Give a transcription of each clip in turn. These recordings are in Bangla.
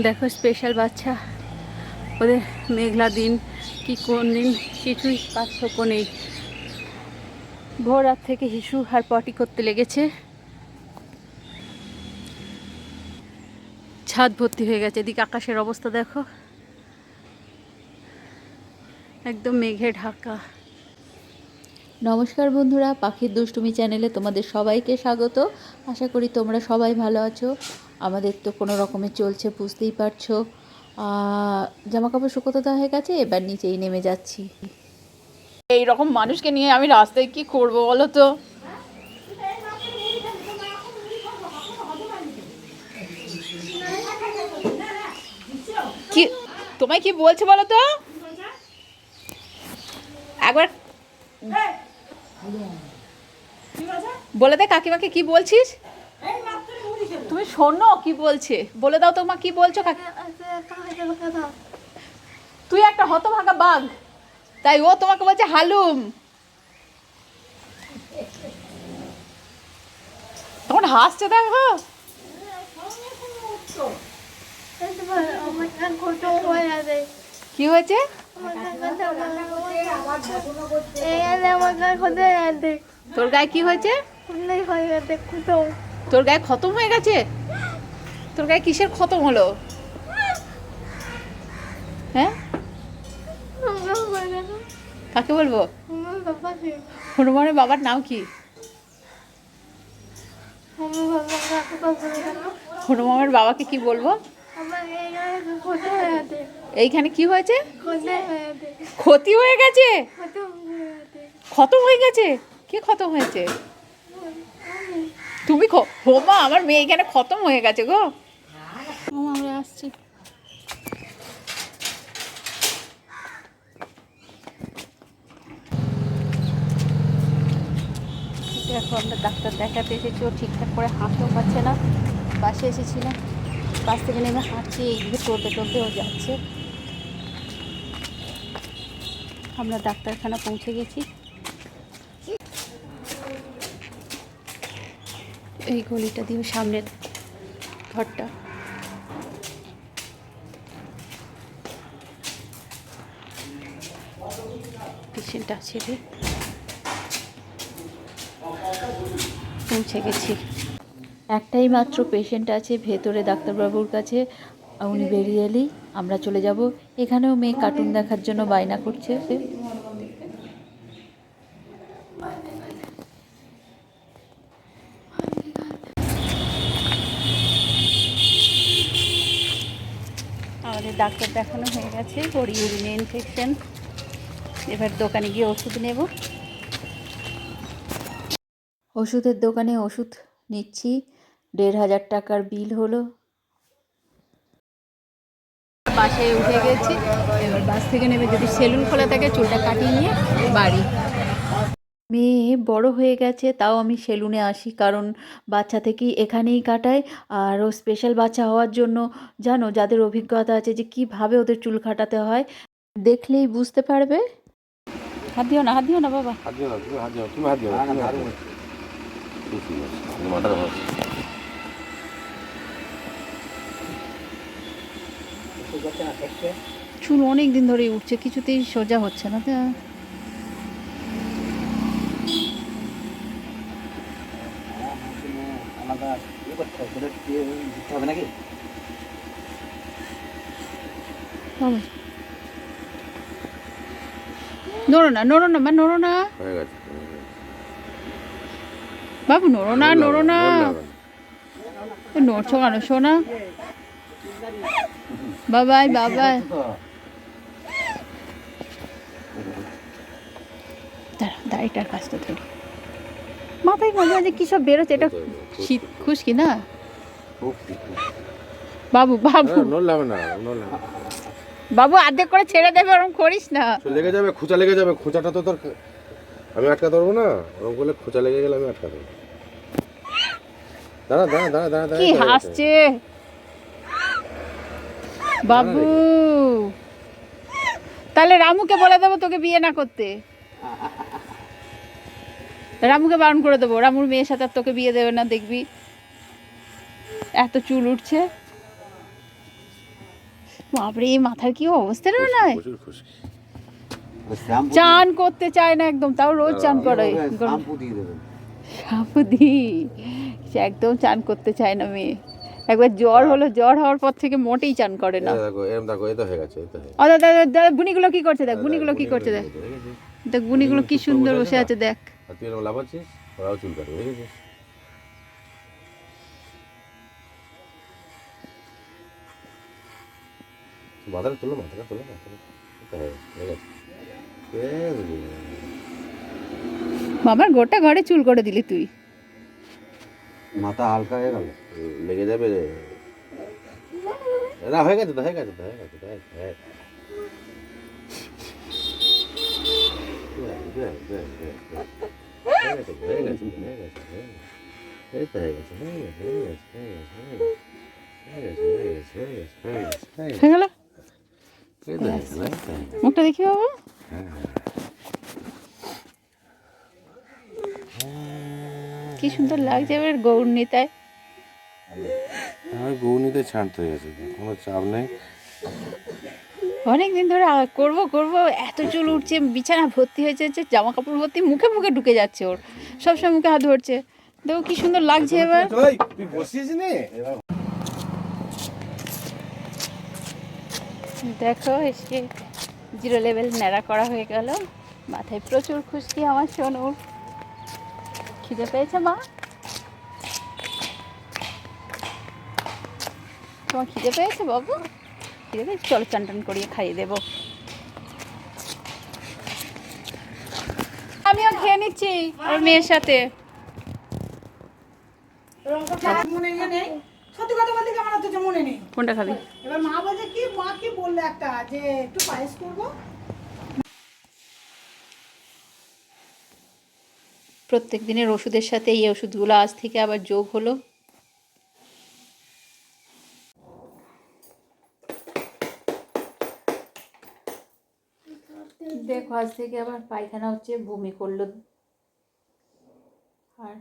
দেখো স্পেশাল বাচ্চা। ওদের মেঘলা দিন, কি কোন দিন কিছুই পার্থক্য নেই। ভোর রাত থেকে হিসু আর পটি করতে লেগেছে। ছাদ ভর্তি হয়ে গেছে, এদিকে আকাশের অবস্থা দেখো। একদম মেঘে ঢাকা। নমস্কার বন্ধুরা, পাখির দুষ্টুমি চ্যানেলে তোমাদের সবাইকে স্বাগত। আশা করি তোমরা সবাই ভালো আছো। আমাদের তো কোনো রকমে চলছে বুঝতেই পারছ। জামা কাপড় শুকোতে দেওয়া হয়ে গেছে এবার নিচেই নেমে যাচ্ছি। এই রকম মানুষকে নিয়ে আমি রাস্তায় কি করব বলো তো? কি তোমায় কি বলছে বলো তো? একবার বলে দে কাকিমাকে কি বলছিস? তুমি শোনো কি বলছে। বলে দাও তোমা কি বলছো কাকি। তুই একটা হতভাগা বাঘ। তাই ও তোমাকে বলছে হালুম। তখন হাসছে দেখো। কি হয়েছে? তোর গায়ে কি হয়েছে? তোর গায়ে খতম হয়ে গেছে? তোর গায়ে কিসের খতম হলো? হ্যাঁ? কাকে বলব? হনুমানের বাবার নাম কি? হনুমানের বাবাকে কি বলব? এইখানে কি হয়েছে? ক্ষতি হয়ে গেছে? খতম হয়ে গেছে। কে খতম হয়েছে? তুমি হোমা আমার মেয়ে এখানে খতম হয়ে গেছে গো। আমরা আসছি। দেখো আমরা ডাক্তার দেখাতে এসেছি ও ঠিকঠাক করে হাঁটতেও পারছে না। বাসে এসেছিলাম বাস থেকে নেমে হাঁটছি এইদিকে চলতে চলতে ও যাচ্ছে। আমরা ডাক্তারখানা পৌঁছে গেছি। এই গলিটা দিয়ে সামনের ঘরটা। পেশেন্ট আছে পৌঁছে গেছি। একটাই মাত্র পেশেন্ট আছে, ভেতরে ডাক্তারবাবুর কাছে। উনি বেরিয়ে এলেই আমরা চলে যাব। এখানেও মেয়ে কার্টুন দেখার জন্য বায়না করছে। আমাদের ডাক্তার দেখানো হয়ে গেছে ওর ইউরিনে ইনফেকশন এবার দোকানে গিয়ে ওষুধ নেব। ওষুধের দোকানে ওষুধ নিচ্ছি, দেড় হাজার টাকার বিল হলো। বাসে উঠে গেছি, এবার বাস থেকে নেমে যদি সেলুন খোলা থাকে, চুলটা কাটিয়ে নিয়ে বাড়ি। মেয়ে বড় হয়ে গেছে তাও আমি সেলুনে আসি। কারণ বাচ্চা থেকেই এখানেই কাটাই। আর ও স্পেশাল বাচ্চা হওয়ার জন্য জানো যাদের অভিজ্ঞতা আছে যে কীভাবে ওদের চুল কাটাতে হয় দেখলেই বুঝতে পারবে। হাত দিও না হাত দিও না বাবা। হাত দিও না তুমি হাত দিও তুমি হাত দিও। না, তুমি হাত দিও। না। ঠিক আছে, চুল অনেক দিন ধরেই উঠছে কিছুতেই সোজা হচ্ছে না তা আলাদা ইয়ে করতে হবে ওদের দিয়ে দিতে হবে নাকি বাবা নড়ো না নড়ো না মা নড়ো না হয়ে গেছে বাবু নড়ো না নড়ো না। নড়ছো কেন শোনা বাবাই বাবাই দাঁড়া দাড়িটার কাজটা ধরি। মাথায় মাঝে মাঝে কী সব বেরোচ্ছে? এটা শীত খুশকি না। বাবু বাবু। হ্যাঁ, নড়লাম না নড়লাম। বাবু অর্ধেক করে ছেড়ে দেবে ওরম করিস না। লেগে যাবে খোঁচা লেগে যাবে খোঁচাটা তো তোর আমি আটকা ধরবো না? ওরকম করলে খোঁচা লেগে গেলে আমি আটকা ধরবো। দাঁড়া দাঁড়া দাঁড়া দাঁড়া কি হাসছে? বাবু। তাহলে রামুকে বলে দেবো তোকে বিয়ে না করতে। রামুকে বারণ করে দেবো। রামুর মেয়ের সাথে তোকে বিয়ে দেবে না দেখবি? এত চুল উঠছে। বাপরে এই মাথার কি অবস্থা রে না প্রচুর চান করতে চায় না একদম তাও রোজ চান করে। শ্যাম্পু দিয়ে সাপুদি একদম চান করতে চায় না মেয়ে। একবার জ্বর হলো জ্বর হওয়ার পর থেকে মোটেই চান করে না। হয়ে হয়ে বুনিগুলো কি করছে দেখ বুনিগুলো কি করছে দেখ। দেখ বুনিগুলো কি সুন্দর বসে আছে দেখ। তুই এরকম লাফাচ্ছিস? ওরাও চুল কাটবে দেখেছিস মাথাটা তোলো মাথাটা তোলো মাথাটা এই তো হয়ে গেছে, হয়ে গেছে। Very good. মামার গোটা ঘরে চুল করে দিলি তুই মাথা হালকা হয়ে গেল লেগে যাবে রে না হয়ে গেছে তো হয়ে গেছে তো হয়ে গেছে তো হয়ে গেছে, হয়ে গেছে। Good, good, good, good, good. হয়ে গেছে, মুখটা দেখি বাবু। কি সুন্দর লাগছে এবার গৌর নিতায় আমার গৌনিতে ছাড়তে হয়ে গেছে কোনো চাপ নেই। অনেক দিন ধরে করব করব এত চুল উঠছে বিছানা ভর্তি হয়েছে যে জামা কাপড় ভর্তি মুখে মুখে ঢুকে যাচ্ছে ওর। সবসময় মুখে হাত ধরছে। দেখো কি সুন্দর লাগছে এবার তুই বসিস দেখো এসে জিরো লেভেল ন্যাড়া করা হয়ে গেল। মাথায় প্রচুর খুশকি আমার সোনুর খিদে পেয়েছে মা? তোমার খিদে পেয়েছে বাবু? খিদে পেয়েছে? চলো চান টান করিয়ে খাইয়ে দেবো। আমিও খেয়ে নিচ্ছি ওর মেয়ের সাথে। মনে নেই সত্যি কথা বলতে আমার অথচ মনে নেই। কোনটা খাবি এবার মা বলছে কি মা কি বলল একটা যে একটু পায়েস করব? প্রত্যেক দিনের ওষুধের সাথে এই ওষুধগুলো আজ থেকে আবার যোগ হলো। দেখো আজ থেকে আবার পায়খানা হচ্ছে বমি করল। আর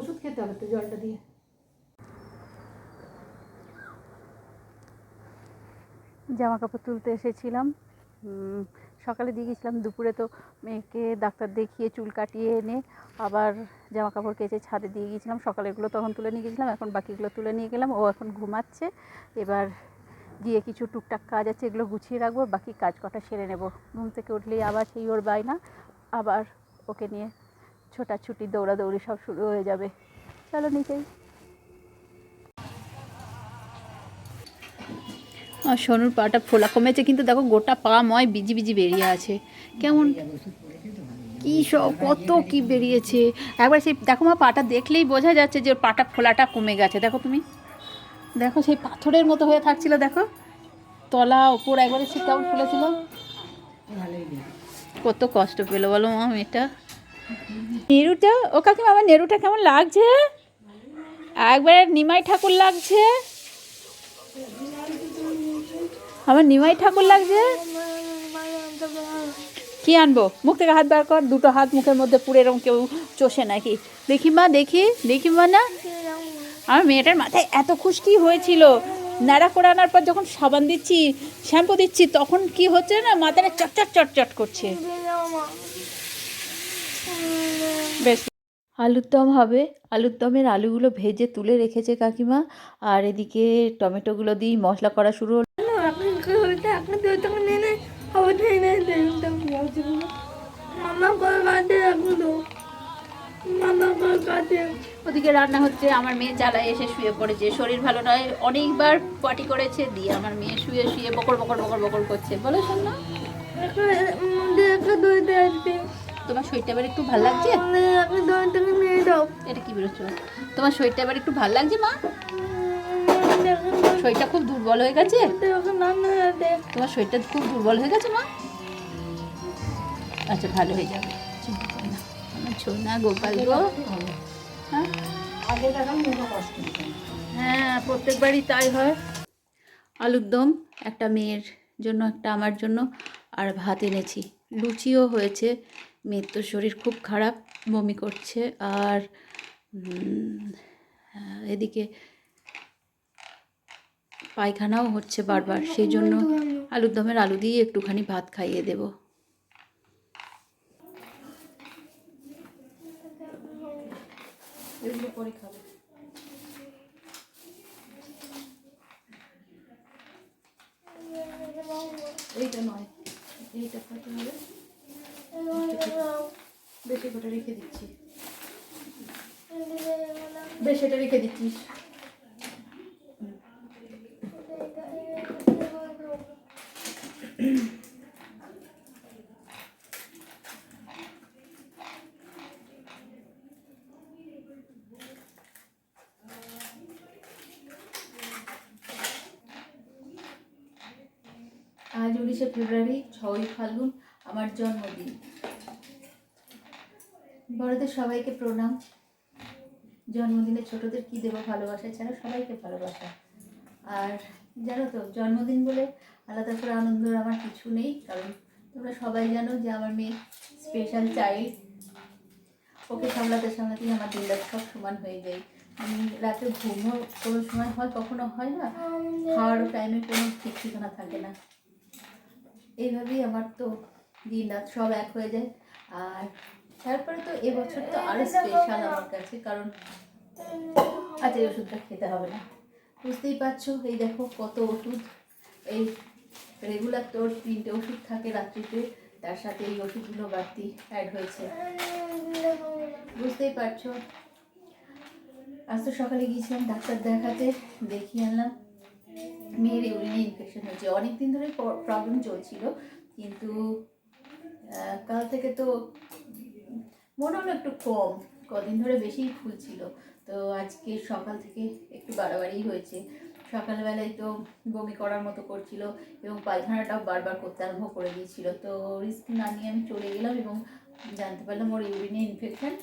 ওষুধ খেতে হবে তো জলটা দিয়ে। জামা কাপড় তুলতে এসেছিলাম। সকালে দিয়ে গেছিলাম, দুপুরে তো মেয়েকে ডাক্তার দেখিয়ে চুল কাটিয়ে এনে আবার জামা কাপড় কেচে ছাদে দিয়ে গিয়েছিলাম সকালেগুলো তখন তুলে নিয়ে গেছিলাম, এখন বাকিগুলো তুলে নিয়ে গেলাম, ও এখন ঘুমাচ্ছে। এবার গিয়ে কিছু টুকটাক কাজ আছে, এগুলো গুছিয়ে রাখব, বাকি কাজ কটা সেরে নেব। ঘুম থেকে উঠলেই আবার সেই ওর বায়না, আবার ওকে নিয়ে ছোটাছুটি, দৌড়াদৌড়ি সব শুরু হয়ে যাবে। চলো নিচেই। আর সোনুর পাটা ফোলা কমেছে, কিন্তু দেখো গোটা পা ময় বিজি বিজি বেরিয়ে আছে। কেমন কি সব, কত কি বেরিয়েছে। একবার সেই, দেখো মা, পাটা দেখলেই বোঝা যাচ্ছে যে পাটা ফোলাটা কমে গেছে। দেখো তুমি। দেখো সেই পাথরের মতো হয়ে থাকছিল, দেখো। তলা, ওপর, একবারে সে কেমন ফুলেছিল কত কষ্ট পেল বলো মা, মেয়েটা। নেরুটা? ও কাকিমা, আমার নেরুটা কেমন লাগছে? একবারে নিমাই ঠাকুর লাগছে। আমার নিমাই ঠাকুর লাগছে। কি আনব? মুখ থেকে হাত বার কর, দুটো হাত মুখের মধ্যে পুরো এরকম কেউ চষে নাকি? দেখি মা, দেখি দেখি মা না। আমার মেয়েটার মাথায় এত খুশকি হয়েছিল। নাড়া করে আনার পর যখন সাবান দিচ্ছি, শ্যাম্পু দিচ্ছি, তখন কি হচ্ছে না, মাথাটা চটচট চটচট করছে। বেশ। আলুর দম হবে। আলুর দমের আলুগুলো ভেজে তুলে রেখেছে কাকিমা। আর এদিকে টমেটোগুলো দিয়ে মশলা করা শুরু হলো। ওদিকে রান্না হচ্ছে আমার মেয়ে জ্বালায় এসে শুয়ে পড়েছে। শরীর ভালো নয় অনেকবার পটি করেছে দিয়ে আমার মেয়ে শুয়ে শুয়ে বকর বকর বকর বকর করছে। বলো শোন। না তোমার শরীরটা এবার একটু ভালো লাগছে? এটা কি বেরোচ্ছে তোমার শরীরটা এবার একটু ভালো লাগছে মা? শরীরটা খুব দুর্বল হয়ে গেছে? তোমার শরীরটা খুব দুর্বল হয়ে গেছে মা? আচ্ছা ভালো হয়ে যাবে। না আমার ছোনা গোপাল গো। হ্যাঁ। হ্যাঁ প্রত্যেকবারই তাই হয়। আলুর দম একটা মেয়ের জন্য একটা আমার জন্য আর ভাত এনেছি। লুচিও হয়েছে। মেয়ের তো শরীর খুব খারাপ, বমি করছে আর এদিকে পায়খানাও হচ্ছে বারবার, সেই জন্য আলুর দমের আলু দিয়ে একটুখানি ভাত খাইয়ে দেব। এইটা নয়, এইটা খাতে হবে। বেশি করে রেখে দিচ্ছি। বেশ এটা রেখে দিচ্ছিস আজ উনিশে ফেব্রুয়ারি ছয়ই ফাল্গুন আমার জন্মদিন। বড়দের সবাইকে প্রণাম। জন্মদিনে ছোটদের কি দেবো ভালোবাসা ছাড়া সবাইকে ভালোবাসা। আর জানো তো, জন্মদিন বলে আলাদা করে আনন্দের আমার কিছু নেই, কারণ তোমরা সবাই জানো যে আমার মেয়ে স্পেশাল চাইল্ড ওকে সামলাতে সামলাতেই আমার দিন রাত সব সমান হয়ে যায়। আমি রাতে ঘুমও কোনো সময় হয়, কখনো হয় না। খাওয়ারও টাইমে কোনো ঠিক ঠিকানা থাকে না। এইভাবেই আমার তো দিন রাত সব এক হয়ে যায়। আর তারপরে তো এবছর তো আরও স্পেশাল আমার কাছে কারণ আজ এই ওষুধটা খেতে হবে না। বুঝতেই পারছ? এই দেখো কত ওষুধ। এই রেগুলার তোর তিনটে ওষুধ থাকে রাত্রিতে তার সাথে এই ওষুধগুলো বাড়তি অ্যাড হয়েছে। বুঝতেই পারছ? আজ তো সকালে গিয়েছিলাম ডাক্তার দেখাতে দেখিয়ে আনলাম। মেয়ের ইউরিনে ইনফেকশন হয়েছে। অনেক দিন ধরে প্রবলেম চলছিল কিন্তু কাল থেকে তো মনে হলো একটু কম, কদিন ধরে বেশিই ফুলছিল তো আজকে সকাল থেকে একটু বাড়াবাড়ি হয়েছে। সকালবেলায় তো বমি করার মতো করছিল এবং পায়খানাটাও বারবার করতে আরম্ভ করে দিয়েছিল। তো রিস্ক না নিয়ে আমি চলে গেলাম এবং জানতে পারলাম ওর ইউরিনে ইনফেকশান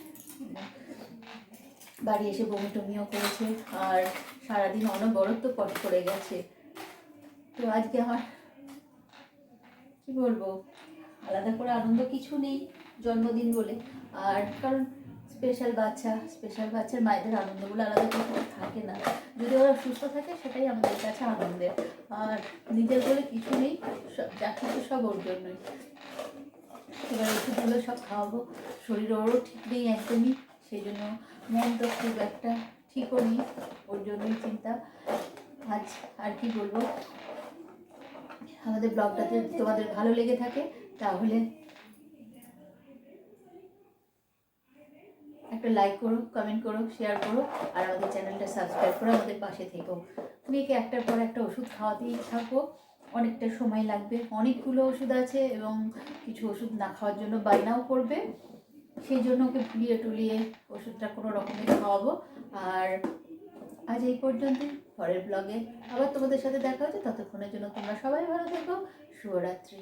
বাড়ি এসে বমি টমিও করেছে আর সারাদিন অনবরত পট করে গেছে। তো আজকে আমার কি বলব? আলাদা করে আনন্দ কিছু নেই জন্মদিন বলে। আর কারণ স্পেশাল বাচ্চা স্পেশাল বাচ্চার মায়েদের আনন্দগুলো আলাদা কিছু থাকে না। যদি ওরা সুস্থ থাকে, সেটাই আমাদের কাছে আনন্দের। আর নিজের বলে কিছু নেই, সব যা কিছু সব ওর জন্যই। এবার ওষুধগুলো সব খাওয়াবো। শরীর ওরও ঠিক নেই একদমই, সেই জন্য মন তো খুব একটা ঠিকও নেই, ওর জন্যই চিন্তা। আজ আর কি বলব? আমাদের ব্লগটাতে তোমাদের ভালো লেগে থাকে তাহলে একটা লাইক করো কমেন্ট করো শেয়ার করো, আর আমাদের চ্যানেলটা সাবস্ক্রাইব করো আমাদের পাশে থেকো। মেয়েকে একটার পর একটা ওষুধ খাওয়াতেই থাকো, অনেকটা সময় লাগবে। অনেকগুলো ওষুধ আছে এবং কিছু ওষুধ না খাওয়ার জন্য বায়নাও করবে। সেই জন্য ওকে ভুলিয়ে টুলিয়ে ওষুধটা কোনো রকমে খাওয়াবো। আর আজ এই পর্যন্ত, পরের ব্লগে আবার তোমাদের সাথে দেখা হচ্ছে। ততক্ষণের জন্য তোমরা সবাই ভালো থেকো। শুভরাত্রি।